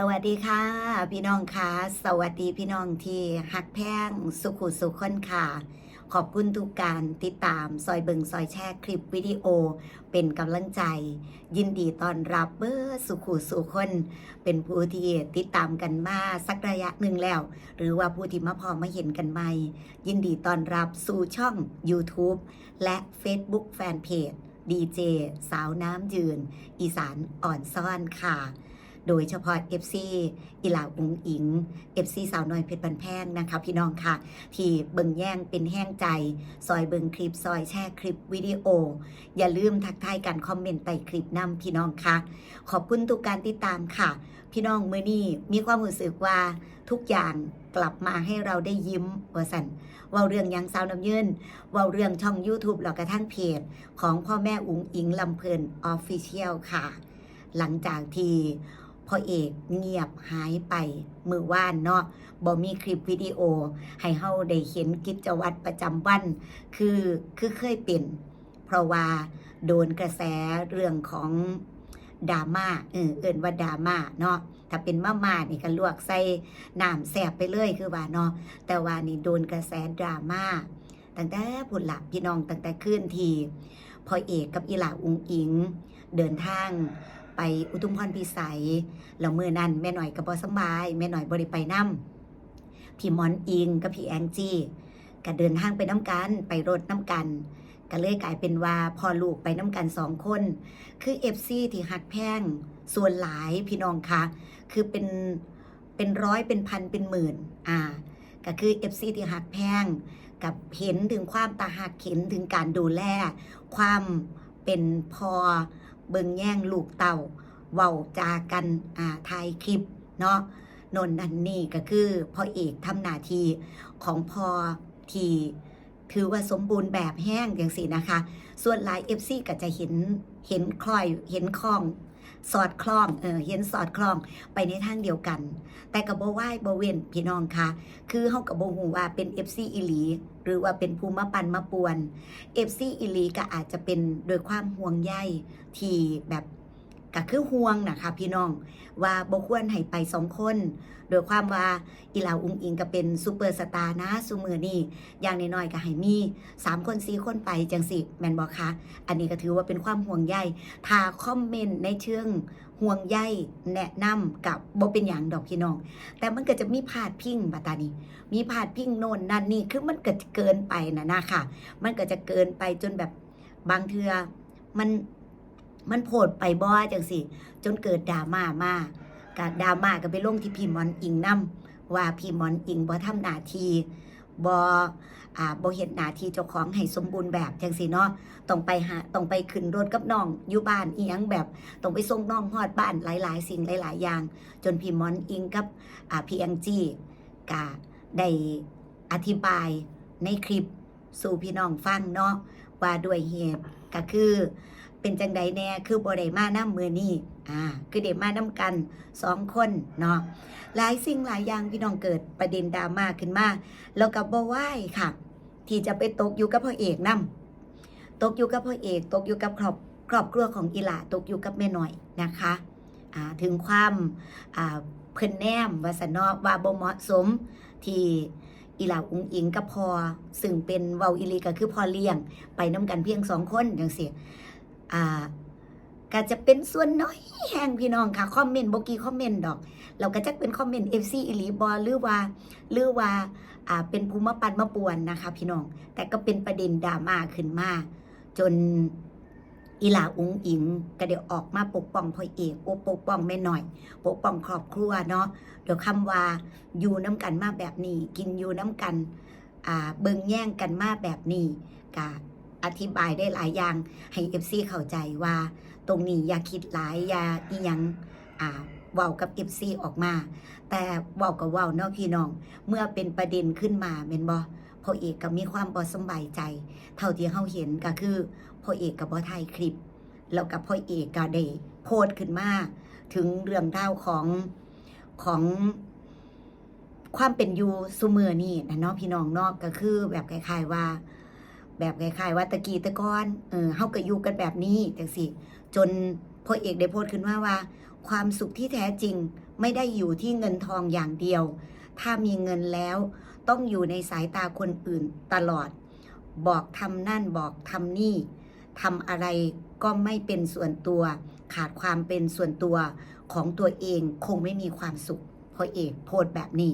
สวัสดีค่ะ พี่น้องค่ะ สวัสดีพี่น้องที่หักแพงสุขุสุขคนค่ะ ขอบคุณทุกการติดตามซอยเบิงซอยแชร์คลิปวิดีโอ เป็นกำลังใจ ยินดีต้อนรับเบอร์สุขุสุขคน เป็นผู้ที่ติดตามกันมาสักระยะหนึ่งแล้ว หรือว่าผู้ที่มาพอมาเห็นกันใหม่ ยินดีต้อนรับสู่ช่อง YouTube และ Facebook Fanpage ดีเจสาวน้ำยืน อีสานอ่อนซ่อนค่ะ โดยเฉพาะ FC อีหลาอุงอิง FC สาวน้อยเพชรบันแพงนะคะพี่น้องค่ะ ที่เบิงแย่งเป็นแห้งใจ ซอยเบิงคลิปซอยแชร์คลิปวิดีโอ อย่าลืมทักทายกันคอมเมนต์ใต้คลิปนำพี่น้องค่ะ ขอบคุณทุกการติดตามค่ะ พี่น้องเมื่อนี้มีความรู้สึกว่าทุกอย่างกลับมาให้เราได้ยิ้มว่าสันว่าเรื่องยังสาวน้ำยืนว่าเรื่องช่อง YouTube แล้วกระทั่งเพจของพ่อแม่อุงอิงลำเพลินออฟฟิเชียลค่ะ หลังจากที่ พ่อเอกเงียบหายไปมือว่านเนาะบ่มีคลิปวิดีโอ ให้เฮาได้เห็นกิจวัตรประจำวัน คือคือเคยเป็น เพราะว่าโดนกระแสเรื่องของดราม่าเออเอินว่าดราม่าเนาะถ้าเป็นมาม่านี่ก็ลวกใส่น้ำแสบไปเลยคือว่าเนาะแต่ว่านี่โดนกระแสดราม่าตั้งแต่ผุนหลับพี่น้องตั้งแต่คืนทีพ่อเอกกับอีหลาอุงอิง เดินทาง ไปอุทุมพรพิสัยแล้วมือนั้นแม่หน่อยกับบอสบาย แม่หน่อยบริไปนํพี่มอนอิงกับพี่แองจี้ก็เดินทางไปน้ำกันไปรถน้ำกันก็เลยกลายเป็นว่าพอลูกไปน้ำกันสองคน คือเอฟซีที่หักแพงส่วนหลายพี่น้องคะคือเป็นเป็นร้อยเป็นพันเป็นหมื่นอ่าก็คือเอฟซีที่หักแพงกับเห็นถึงความตาหักเห็นถึงการดูแล ความเป็นพอ เบิงแย่งลูกเต่าเว้าจากันอ่าถ่ายคลิปเนาะนนอันนี่ก็คือพ่อเอกทำหน้าที่ของพอที่ถือว่าสมบูรณ์แบบแห้งอย่างสินะคะ ส่วนหลาย FC ก็จะเห็นเห็นคลอยเห็นคลอง สอดคล้องเออเห็นสอดคล้องไปในทางเดียวกัน แต่กับโบไหว้บเวนพี่น้องคะคือเฮากับโบหูว่าเป็นเอฟซีอิลีหรือว่าเป็นภูมิปันมาปวนเอฟซีอิลีก็อาจจะเป็นโดยความห่วงใยที่แบบ ก็คือห่วงนะคะพี่น้องว่าบ่ควรให้ไปสองคน โดยความว่าอีลาอุงอิงก็เป็นซูเปอร์สตาร์นะซูมือนี่อย่างน้อยๆก็ให้มี3คน4คนไปจังสิแมนบอกคะอันนี้ก็ถือว่าเป็นความห่วงใยถ้าคอมเมนต์ในเชิงห่วงใยแนะนำกับบ่เป็นอย่างดอกพี่น้อง แต่มันก็จะมีพาดพิงบัตานี้ มีพาดพิงโน่นนั่นนี่คือมันเก็จะเกินไปนะนะค่ะ มันก็จะเกินไปจนแบบบางเทือมัน มันโผดไปบ่จังสิจนเกิดดราม่ามากกดราม่าก็ไปลงที่พี่มอนอิงนํว่าพี่มอนอิงบ่ทำหน้าที่บ่อ่าบ่เฮ็ดหน้าที่เจ้าของให้สมบูรณ์แบบจังสิเนาะต้องไปหาต้องไปขึ้นรถกับน้องอยู่บ้านอีหยังแบบต้องไปส่งน้องฮอดบ้านหลาย ๆ สิ่งหลาย ๆ อย่าง จนพี่มอนอิงกับอ่าพี่แองจี้ก็ได้อธิบายในคลิปสู่พี่น้องฟังเนาะว่าด้วยเหตุก็คือ เป็นจังใดแน่คือบ่ได้มาน้ำมือนี่อ่าคือเด็มาน้ำกันสองคนเนาะหลายสิ่งหลายอย่างพี่น้องเกิดประเด็นดราม่าขึ้นมาแล้วก็บ่ไหวค่ะ ที่จะไปตกอยู่กับพ่อเอกนํตกอยู่กับพ่อเอก ตกอยู่กับครอบครอบครัวของอีหลาตกอยู่กับแม่หน่อยนะคะอ่าถึงความอ่าเพิ่นแนมว่าสนอว่าบ่เหมาะสมที่อีหลาอุงอิงกับพอซึ่งเป็นเวาอีหลีก็คือพอเลี้ยง ไปน้ำกันเพียงสองคนจังซี่ อ่าก็จะเป็นส่วนน้อยแห่งพี่น้องค่ะคอมเมนต์บกีคอมเมนต์ดอก เราก็จะเป็นคอมเมนต์ FC อีหลีบอหรือว่าหรือว่าอ่าเป็นภูมิปันมาปวนนะคะ พี่น้อง แต่ก็เป็นประเด็นดราม่าขึ้นมาจนอีหลาอุงอิงก็เดี๋ยวออกมาปกป้องพ่อเอกโอปกป้องแม่หน่อย ปกป้องครอบครัวเนาะเดี๋ยวคำว่าอยู่น้ำกันมาแบบนี้ กินอยู่น้ำกันอ่าเบิงแย่งกันมาแบบนี้กะ อธิบายได้หลายอย่าง ให้เอฟซีเข้าใจว่า ตรงนี้อย่าคิดหลายอย่าอียังอ่าเว้ากับเอฟซีออกมา แต่เว้ากับเว้าเนาะพี่น้อง เมื่อเป็นประเด็นขึ้นมาเม็นบอพ่อเอกก็มีความบอสำบายใจ เท่าที่เฮาเห็นก็คือพ่อเอกกับบอไทยคลิป แล้วกับพ่อเอกก็ได้โพสต์ขึ้นมาถึงเรื่องราวของของความเป็นอยู่ซุมือนี่นะเนาะพี่น้องนาะก็คือแบบคล้ายๆว่า แบบคล้ายๆว่าตะกี้ตะกอนเออเฮาก็อยู่กันแบบนี้จังสิจนพ่อเอกได้โพสต์ขึ้นมาว่า ความสุขที่แท้จริงไม่ได้อยู่ที่เงินทองอย่างเดียว ถ้ามีเงินแล้วต้องอยู่ในสายตาคนอื่นตลอด บอกทำนั่นบอกทำนี่ทำอะไรก็ไม่เป็นส่วนตัว ขาดความเป็นส่วนตัวของตัวเองคงไม่มีความสุขพราะเอกโพสต์แบบนี้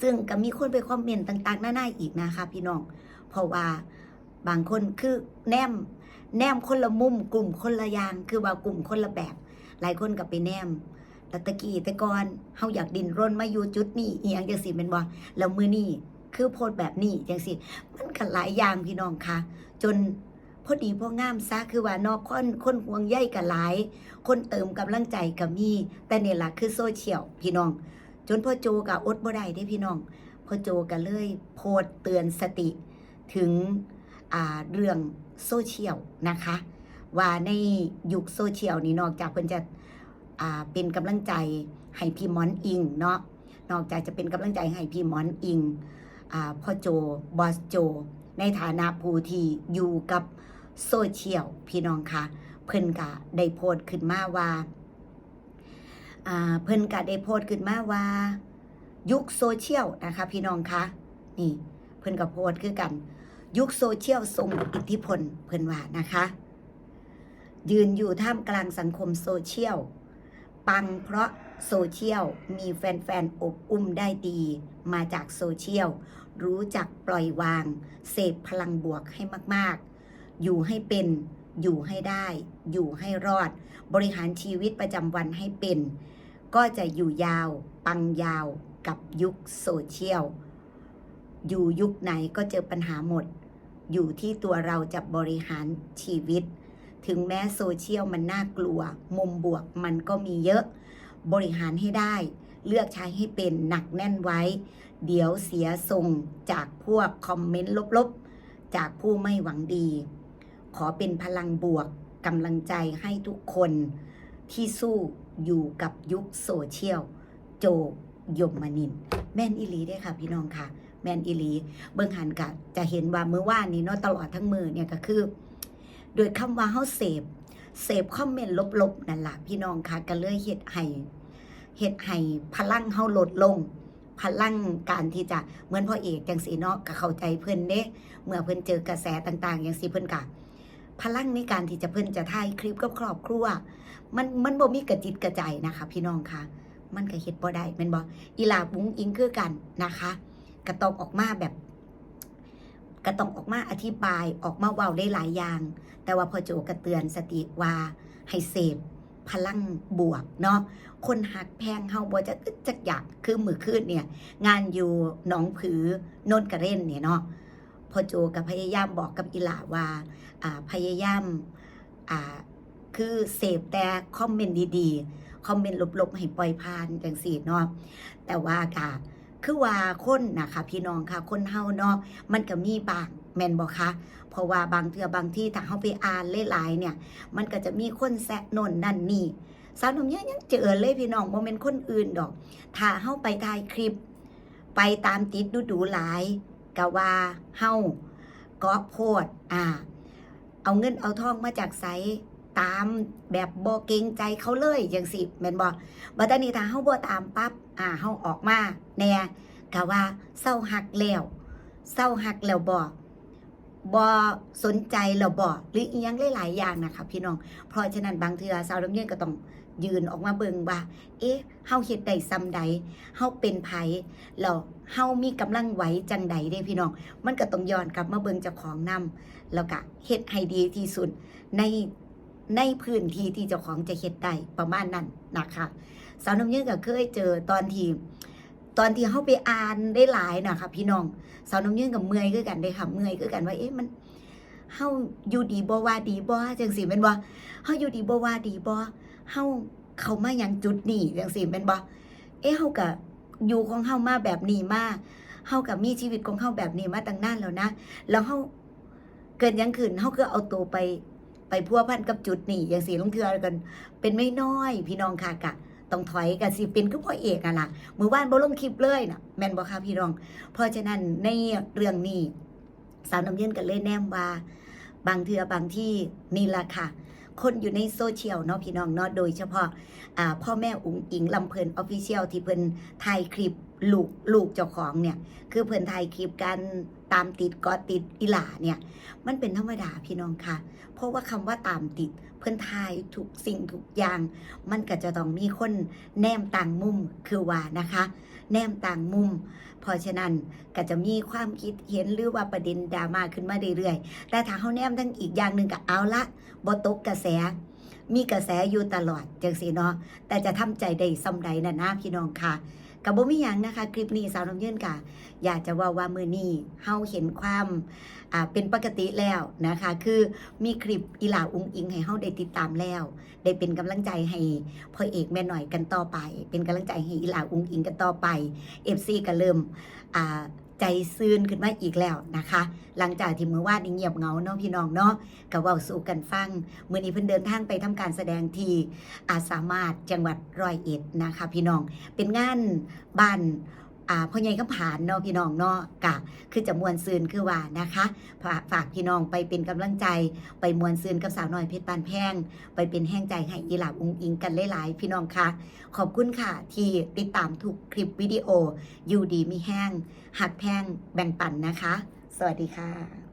ซึ่งก็มีคนไปคอมเมนต์ต่างๆหน้าๆอีกนะคะพี่น้อง เพราะว่าบางคนคือแนมแนมคนละมุมกลุ่มคนละอย่างคือว่ากลุ่มคนละแบบ หลายคนก็ไปแนมแล้วตะกี้แต่ก่อนเฮาอยากดินร่นมาอยู่จุดนี้อีหยังจังสิเป็นบ่แล้วมือนี้คือโพสต์แบบนี้จังสิมันก็หลายอย่างพี่น้องค่ะ จนพอดีพองามซะคือว่านอกคนคนห่วงใยก็หลาย คนเติมกำลังใจก็มี แต่นี่ล่ะคือโซเชียลพี่น้อง จนพ่อโจก็อดบ่ได้เด้พี่น้องพ่อโจก็เลยโพสต์เตือนสติถึงอ่าเรื่องโซเชียลนะคะ ว่าในยุคโซเชียลนี่นอกจากเพิ่นจะอ่าเป็นกำลังใจให้พี่มอนอิงเนาะนอกจากจะเป็นกำลังใจให้พี่มอนอิงอ่าพ่อโจบอสโจ ในฐานะผู้ที่อยู่กับโซเชียลพี่น้องคะเพิ่นก็ได้โพสต์ขึ้นมาว่า เพิ่นก็ได้โพสต์ขึ้นมาว่า ยุคโซเชียลนะคะพี่น้องคะนี่เพิ่นก็โพสต์คือกัน ยุคโซเชียลทรงอิทธิพลเพิ่นว่านะคะ ยืนอยู่ท่ามกลางสังคมโซเชียลปังเพราะโซเชียลมีแฟนๆอบอุ้มได้ดี มาจากโซเชียลรู้จักปล่อยวาง เสพพลังบวกให้มากๆ อยู่ให้เป็นอยู่ให้ได้ อยู่ให้รอด บริหารชีวิตประจำวันให้เป็น ก็จะอยู่ยาว ปังยาวกับยุคโซเชียล อยู่ยุคไหนก็เจอปัญหาหมด อยู่ที่ตัวเราจะบริหารชีวิต ถึงแม้โซเชียลมันน่ากลัว มุมบวกมันก็มีเยอะ บริหารให้ได้ เลือกใช้ให้เป็นหนักแน่นไว้ เดี๋ยวเสียทรงจากพวกคอมเมนต์ลบๆ จากผู้ไม่หวังดี ขอเป็นพลังบวกกำลังใจให้ทุกคนที่สู้ อยู่กับยุคโซเชียล โจยมมนิน แม่นอิลีได้ค่ะพี่น้องค่ะ แม่นอิลี เบิ่งหันกะจะเห็นว่าเมื่อวานนี้เนาะตลอดทั้งมือเนี่ยก็คือ โดยคำว่าเฮาเสพเสพคอมเมนต์ลบๆนั่นแหละพี่น้องค่ะก็เลยเฮ็ดให้เฮ็ดให้พลังเฮาลดลง พลังการที่จะเหมือนพ่อเอกจังสีเนาะก็เข้าใจเพิ่นเด้เมื่อเพิ่นเจอกระแสต่างๆอย่างสิเพิ่นกะ พลังในการที่จะเพิ่นจะถ่ายคลิปกับครอบครัว มันมันบ่มีกระจิตกระใจนะคะ พี่น้องคะมันก็เฮ็ดบ่ได้แม่นบ่อีลาบุ้งอิงคือกันนะคะก็ต้องออกมาแบบก็ต้องออกมาอธิบายออกมาเว้าได้หลายอย่าง แต่ว่าพอโจก็เตือนสติว่าให้เสพพลังบวกเนาะ คนหักแพงเฮาบ่จะอึดจักอยากคือมือคืนเนี่ย งานอยู่หนองผือนนกระเร่นเนี่ยเนาะ พอโจก็พยายามบอกกับอีหลาว่าอ่าพยายามอ่าคือเสพแต่คอมเมนต์ดีๆ คอมเมนต์ลบๆ ให้ปล่อยผ่านจังสี่เนาะแต่ว่ากะคือว่าคนนะคะพี่น้องค่ะ คนเฮาเนาะมันก็มีบางแม่นบ่คะเพราะว่าบางเทือบางที่ถ้าเฮาไปอ่านหลายๆเนี่ย มันก็จะมีคนแซะนนนั่นนี่สาวหนุ่มเนี่ยยังเจอเลยพี่น้องบ่แม่นคนอื่นดอก ถ้าเฮาไปถ่ายคลิป ไปตามติดดูดูหลาย กะว่าเฮาก็โพดอ่า เอาเงินเอาทองมาจากไสตามแบบบ่เกงใจเขาเลยจังสิแม่นบอกบัดตานี้ถ้าเฮาบ่ตามปั๊บอ่าเฮาออกมาแน่กะว่าเศร้าหักแล้วเศร้าหักแล้วบ่ บ่สนใจแล้วบ่หรืออียังหลายๆอย่างนะคะ พี่น้อง เพราะฉะนั้นบางเทือสาวน้ำเย็นก็ต้องยืนออกมาเบิงว่า เอ๊ะเฮาเฮ็ดได้ซ้ำใดเฮาเป็นไผแล้วเฮามีกำลังไหวจังใดเด้พี่น้อง มันก็ต้องย้อนกลับมาเบิงเจ้าของนํแล้วก็เฮ็ดให้ดีที่สุดในในพื้นที่ที่เจ้าของจะเฮ็ดได้ประมาณนั้นนะคะสาวน้ำเย็นก็เคยเจอตอนที่ ตอนที่เฮาไปอ่านได้หลายนะคะพี่น้องสาวน้ำเย็นกับเมื่อยคือกันเด้ค่ะเมื่อยคือกันว่าเอ๊ะมันเฮาอยู่ดีบ่ว่าดีบ่จังซี่แม่นบ่เฮาอยู่ดีบ่ว่าดีบ่เฮาเข้ามาหยังจุดนี้จังซี่แม่นบ่เอ๊ะเฮาก็อยู่ของเฮามาแบบนี้มาเฮาก็มีชีวิตของเฮาแบบนี้มาตั้งนานแล้วนะ แล้วเฮาเกิดยังขึ้นเฮาก็เอาตัวไปไปพัวพันกับจุดนี้อย่างสีลงเทือกัน เป็นไม่น้อยพี่น้องค่ะกะ ต้องถอยกันสิเป็นคือพ่อเอกอะล่ะมือว่านบ่ลงคลิปเลยน่ะแม่นบ่ค่ะพี่น้อง เพราะฉะนั้นในเรื่องนี้สาวน้ำเย็นกันเลยแนมว่า บางเทือบางที่นี่ละค่ะ คนอยู่ในโซเชียลเนาะพี่น้องเนาะโดยเฉพาะอ่าพ่อแม่อุ๋งอิงลำเพลินออฟฟิเชียลที่เพิ่นถ่ายคลิปลูกลูกเจ้าของเนี่ย คือเพิ่นถ่ายคลิปการตามติดกอติดอีหลาเนี่ย มันเป็นธรรมดาพี่น้องค่ะ เพราะว่าคำว่าตามติด เพิ่อนถ่ายทุกสิ่งทุกอย่าง มันก็จะต้องมีคนแนมต่างมุมคือว่านะคะ แนมต่างมุม เพราะฉะนั้นก็จะมีความคิดเห็นหรือว่าประเด็นดราม่าขึ้นมาเรื่อยๆ แต่ถ้าเขาแนมทั้งอีกอย่างหนึ่งก็เอาละบตกกระแส มีกระแสอยู่ตลอดจังสีเนาะแต่จะทำใจได้สำใดนะนะพี่น้องค่ะ กับบ่มีหยังนะคะ คลิปนี้สาวน้ำยืนกะอยากจะว่าว่ามือนี้เฮาเห็นความอ่าเป็นปกติแล้วนะคะ คือมีคลิปอีหลาอุ้งอิงให้เฮาได้ติดตามแล้ว ได้เป็นกำลังใจให้พ่อเอกแม่หน่อยกันต่อไป เป็นกำลังใจให้อีหลาอุ้งอิงกันต่อไป FC ก็เริ่มอ่า ใจซื่นขึ้นมาอีกแล้วนะคะ หลังจากที่เมื่อวานเงียบเงาเนาะพี่น้องเนาะก็เว้าสู่กันฟังเมื่อนี้เพิ่นเดินทางไปทำการแสดงที่อาสามารถจังหวัดร้อยเอ็ดนะคะ พี่น้องเป็นงานบ้าน อ่าพ่อใหญ่ก็ผ่านเนาะพี่น้องเนาะกะคือจะมวนซืนคือว่านะคะฝากฝากพี่น้องไปเป็นกำลังใจ ไปมวนซืนกับสาวน้อยเพชรปานแพงไปเป็นแห้งใจให้อีหลาบอุ้งอิงกันหลายๆ พี่น้องค่ะ ขอบคุณค่ะ ที่ติดตามทุกคลิปวิดีโออยู่ดีมีแห้งหักแพงแบ่งปันนะคะ สวัสดีค่ะ